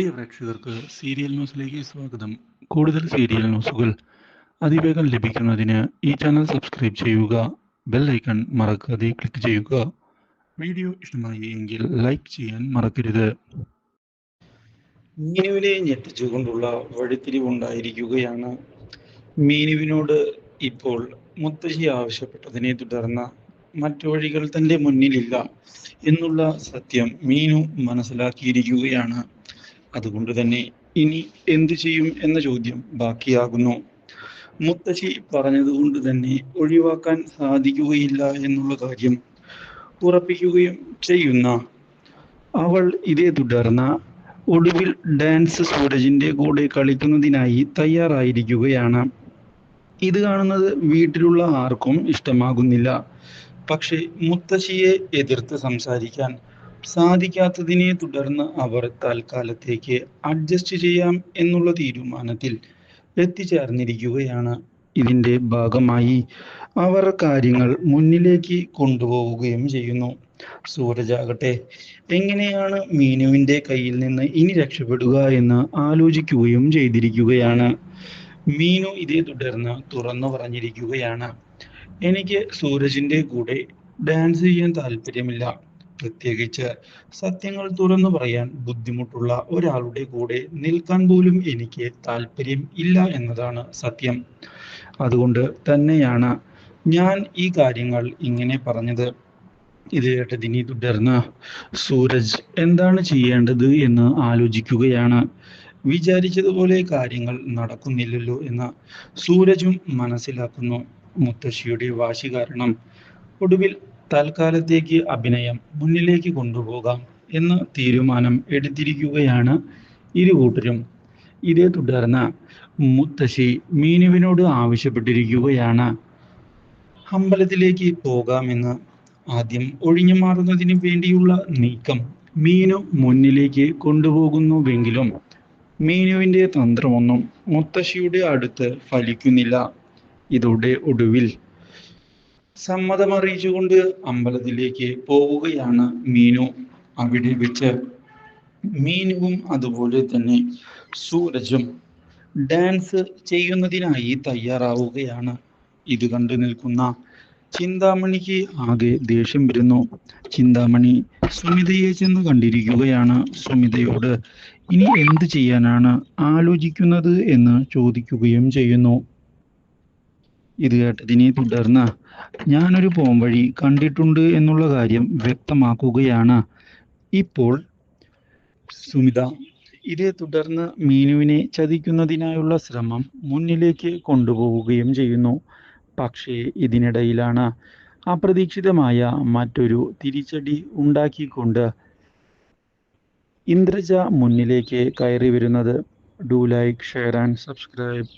പ്രിയ പ്രേക്ഷകർക്ക് സീരിയൽ ന്യൂസിലേക്ക് സ്വാഗതം. കൂടുതൽ സീരിയൽ ന്യൂസുകൾ അതിവേഗം ലഭിക്കുന്നതിന് ഈ ചാനൽ സബ്സ്ക്രൈബ് ചെയ്യുക ബെൽ ഐക്കൺ മറക്കാതെ ക്ലിക്ക് ചെയ്യുക. വീഡിയോ ഇഷ്ടമായി എങ്കിൽ ലൈക്ക് ചെയ്യാൻ മറക്കരുത്. മീനുവിനെ ഞെട്ടിച്ചുകൊണ്ടുള്ള വഴിത്തിരിവുണ്ടായിരിക്കുകയാണ് മീനുവിനോട് ഇപ്പോൾ മുത്തശ്ശി ആവശ്യപ്പെട്ടതിനെ തുടർന്ന് മറ്റു വഴികൾ തന്റെ മുന്നിലില്ല എന്നുള്ള സത്യം മീനു മനസ്സിലാക്കിയിരിക്കുകയാണ്. അതുകൊണ്ട് തന്നെ ഇനി എന്തു ചെയ്യും എന്ന ചോദ്യം ബാക്കിയാകുന്നു. മുത്തശ്ശി പറഞ്ഞതുകൊണ്ട് തന്നെ ഒഴിവാക്കാൻ സാധിക്കുകയില്ല എന്നുള്ള കാര്യം ഉറപ്പിക്കുകയും ചെയ്യുന്ന അവൾ ഇതേ തുടർന്ന് ഒടുവിൽ ഡാൻസ് സൂരജിന്റെ കൂടെ കളിക്കുന്നതിനായി തയ്യാറായിരിക്കുകയാണ്. ഇത് കാണുന്നത് വീട്ടിലുള്ള ആർക്കും ഇഷ്ടമാകുന്നില്ല. പക്ഷേ മുത്തശ്ശിയെ എതിർത്ത് സംസാരിക്കാൻ സാധിക്കാത്തതിനെ തുടർന്ന് അവർ തൽക്കാലത്തേക്ക് അഡ്ജസ്റ്റ് ചെയ്യാം എന്നുള്ള തീരുമാനത്തിൽ എത്തിച്ചേർന്നിരിക്കുകയാണ്. ഇതിന്റെ ഭാഗമായി അവർ കാര്യങ്ങൾ മുന്നിലേക്ക് കൊണ്ടുപോവുകയും ചെയ്യുന്നു. സൂരജാകട്ടെ എങ്ങനെയാണ് മീനുവിന്റെ കയ്യിൽ നിന്ന് ഇനി രക്ഷപ്പെടുക എന്ന് ആലോചിക്കുകയും ചെയ്തിരിക്കുകയാണ്. മീനു ഇതേ തുടർന്ന് തുറന്നു പറഞ്ഞിരിക്കുകയാണ്. എനിക്ക് സൂരജിന്റെ കൂടെ ഡാൻസ് ചെയ്യാൻ താല്പര്യമില്ല. പ്രത്യേകിച്ച് സത്യങ്ങൾ തുറന്നു പറയാൻ ബുദ്ധിമുട്ടുള്ള ഒരാളുടെ കൂടെ നിൽക്കാൻ പോലും എനിക്ക് താല്പര്യം ഇല്ല എന്നതാണ് സത്യം. അതുകൊണ്ട് തന്നെയാണ് ഞാൻ ഈ കാര്യങ്ങൾ ഇങ്ങനെ പറഞ്ഞത്. ഇത് കേട്ടതിനെ തുടർന്ന് സൂരജ് എന്താണ് ചെയ്യേണ്ടത് എന്ന് ആലോചിക്കുകയാണ്. വിചാരിച്ചതുപോലെ കാര്യങ്ങൾ നടക്കുന്നില്ലല്ലോ എന്ന് സൂരജും മനസ്സിലാക്കുന്നു. മുത്തശ്ശിയുടെ വാശി കാരണം ഒടുവിൽ തൽക്കാലത്തേക്ക് അഭിനയം മുന്നിലേക്ക് കൊണ്ടുപോകാം എന്ന തീരുമാനം എടുത്തിരിക്കുകയാണ് ഇരു കൂട്ടരും. ഇതേ തുടർന്ന് മുത്തശ്ശി മീനുവിനോട് ആവശ്യപ്പെട്ടിരിക്കുകയാണ്. അമ്പലത്തിലേക്ക് പോകാമെന്ന് ആദ്യം ഒഴിഞ്ഞു മാറുന്നതിന് വേണ്ടിയുള്ള നീക്കം മീനു മുന്നിലേക്ക് കൊണ്ടുപോകുന്നുവെങ്കിലും മീനുവിന്റെ തന്ത്രമൊന്നും മുത്തശ്ശിയുടെ അടുത്ത് ഫലിക്കുന്നില്ല. ഇതോടെ ഒടുവിൽ സമ്മതമറിയിച്ചുകൊണ്ട് അമ്പലത്തിലേക്ക് പോവുകയാണ് മീനു. അവിടെ വെച്ച് മീനുവും അതുപോലെ തന്നെ സൂരജും ഡാൻസ് ചെയ്യുന്നതിനായി തയ്യാറാവുകയാണ്. ഇത് കണ്ടു നിൽക്കുന്ന ചിന്താമണിക്ക് ആകെ ദേഷ്യം വരുന്നു. ചിന്താമണി സുമിതയെ ചെന്ന് കണ്ടിരിക്കുകയാണ്. സുമിതയോട് ഇനി എന്ത് ചെയ്യാനാണ് ആലോചിക്കുന്നത്? എന്ന് ചോദിക്കുകയും ചെയ്യുന്നു. ഇത് കേട്ടതിനെ തുടർന്ന് ഞാനൊരു പോംവഴി കണ്ടിട്ടുണ്ട് എന്നുള്ള കാര്യം വ്യക്തമാക്കുകയാണ്. ഇപ്പോൾ സുമിത ഇതേ തുടർന്ന് മീനുവിനെ ചതിക്കുന്നതിനായുള്ള ശ്രമം മുന്നിലേക്ക് കൊണ്ടുപോവുകയും ചെയ്യുന്നു. പക്ഷേ ഇതിനിടയിലാണ് അപ്രതീക്ഷിതമായ മറ്റൊരു തിരിച്ചടി ഉണ്ടാക്കിക്കൊണ്ട് ഇന്ദ്രജ മുന്നിലേക്ക് കയറി വരുന്നത്. Do like share and subscribe.